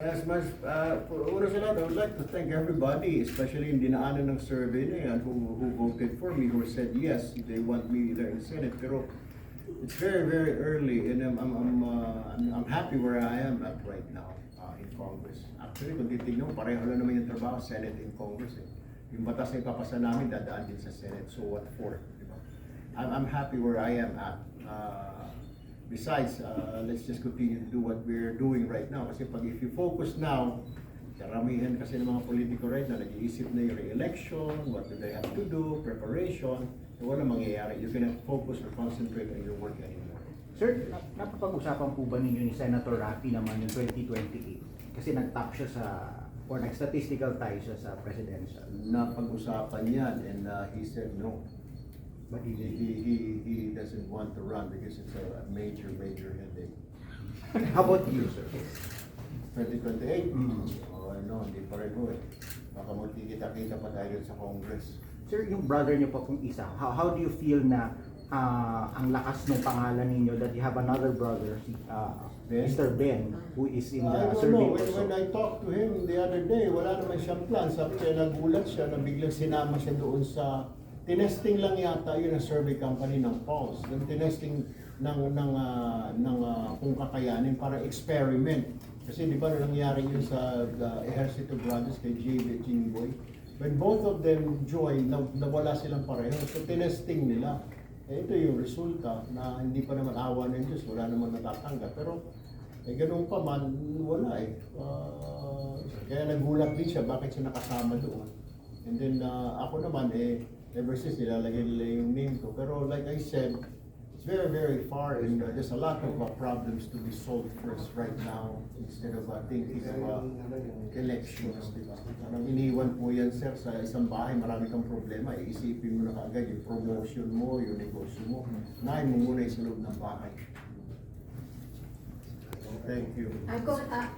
As much, uh, for una sa lahat, I would like to thank everybody, especially yung dinaanan ng survey na yan, who, who voted for me, who said yes, they want me there in Senate. Pero it's very, very early, and I'm, I'm, I'm, uh, I'm, I'm happy where I am at right now uh, in Congress. Actually, kung titignan pareho lang naman yung trabaho, Senate and Congress. Eh. Yung batas na ipapasa namin, dadaan din sa Senate. So what for? Di ba? I'm, I'm happy where I am at. Uh, besides, uh, let's just continue to do what we're doing right now. Kasi pag if you focus now, karamihan kasi ng mga politiko right now, nag-iisip na yung re-election, what do they have to do, preparation, so wala mangyayari. You cannot focus or concentrate on your work anymore. Sir, na- napapag-usapan po ba ninyo ni Senator Rafi naman yung 2028? Kasi nag-top siya sa, or nag-statistical tayo siya sa presidential. Napag-usapan yan and uh, he said no. But He, he, he, he, doesn't want to run because it's a major, major headache. How about you, sir? 2028? Mm. Oh, no, hindi pa rin ho eh. Baka magkikita-kita pa tayo sa Congress. Sir, yung brother niyo po kung isa, how, how do you feel na ah, ang lakas ng pangalan ninyo that you have another brother, si uh, Ben? Mr. Ben, who is in I the don't know, serving when, when? I talked to him the other day, wala naman siyang plan. Sabi siya, nagulat siya na biglang sinama siya doon sa, tinesting lang yata yun ang survey company ng Pulse. Yung tinesting ng, ng, ah, ng ah, kung kakayanin para experiment. Kasi di ba nangyari yun sa the Ejercito Brothers kay J. Jimboy? When both of them joined, na, nawala silang pareho. So tinesting nila. Eh, ito yung resulta na hindi pa naman awa ng Diyos, wala naman natatanggap. Pero eh, ganun pa man, wala eh. Ah, kaya nagulat din siya, bakit siya nakasama doon. And then, ah, ako naman eh, ever since nilalagay nila yung name ko. Pero like I said, it's very, very far and uh, there's a lot of uh, problems to be solved first right now instead of uh, thinking about elections, di ba? Parang iniwan po yan, sir, sa isang bahay, marami kang problema. Iisipin mo na kaagad yung promotion mo, yung negosyo mo. Unahin mo muna yung sa loob ng bahay. Thank you. Ako, ah,